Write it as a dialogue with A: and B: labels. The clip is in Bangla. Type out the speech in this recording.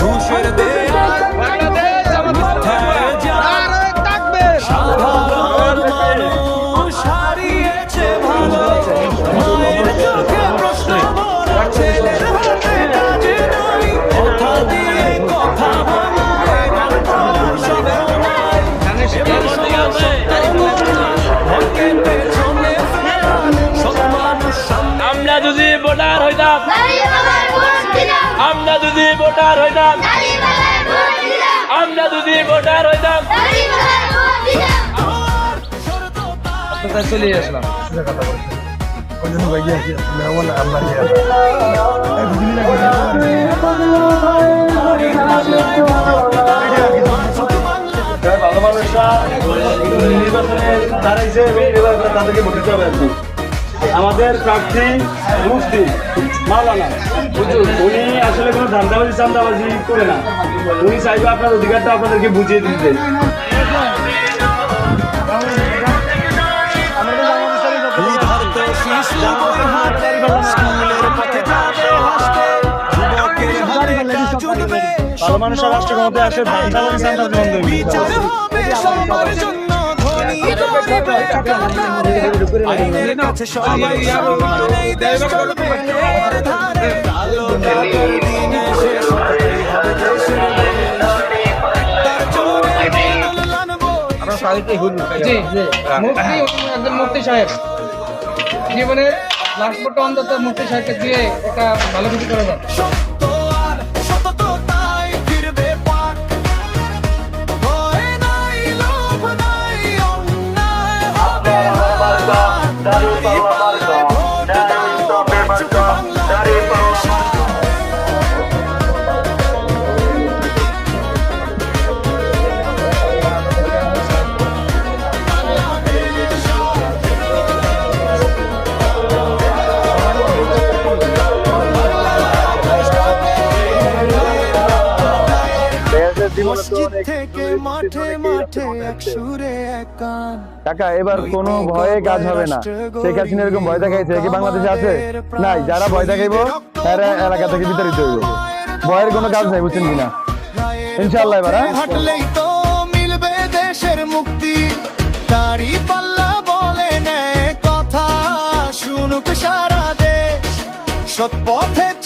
A: ঘুষের দেয়াল।
B: আমরা যদি ভোটার হইতাম।
C: দাঁড়িপাল্লায় ভোট দিলাম
B: আমরা যদি ভোটার হইতাম।
D: চলে আসলাম।
E: ভালো মানুষরা নির্বাচনে দাঁড়াইছে তাদেরকে ভোট দিতে হবে আর কি। আমাদের প্রার্থী মুফতি মাওলানা। বুঝুন উনি আসলে কোনো ধান্দাবাজি চান্দাবাজি করে না। উনি চাইবে আপনার অধিকারটা আপনাদেরকে বুঝিয়ে দিতে। ভালো মানুষরা রাষ্ট্র ক্ষমতায় আসে ধান্দাবাজি চান্দাবাজি বন্ধ
A: আইনের কাছে সবাই সমান দেশ চলবে এর ধারে কালো কাপড় দিনে শেষ হবে দেশের দেশ। তার জোরে কল্যাণ বই
D: জি। জি। মুফতি একজন মুফতি সাহেব জীবনে লাস্ট অন্তত মুফতি সাহেবকে দিয়ে একটা ভালো কিছু করা যায়।
A: থেকে মাঠে মাঠে এক সুরে এক। গান
E: টাকা এবার কোনো ভয়ে কাজ হবে না। শেখ হাসিনা এরকম ভয় দেখাইছে কি বাংলাদেশে আছে? নাই যারা ভয় দেখাইবো তারা এলাকা থেকে বিতাড়িত হইব। ভয়ের কোনো কাজ নাই বুঝছেন কিনা? ইনশাআল্লাহ এবার হ্যাঁ?
A: হাঁটলেই তো মিলবে দেশের মুক্তি। দাড়ি পাল্লা বলে কথা শুনুক সারা দেশ। সৎ পথে চললে বদলাবে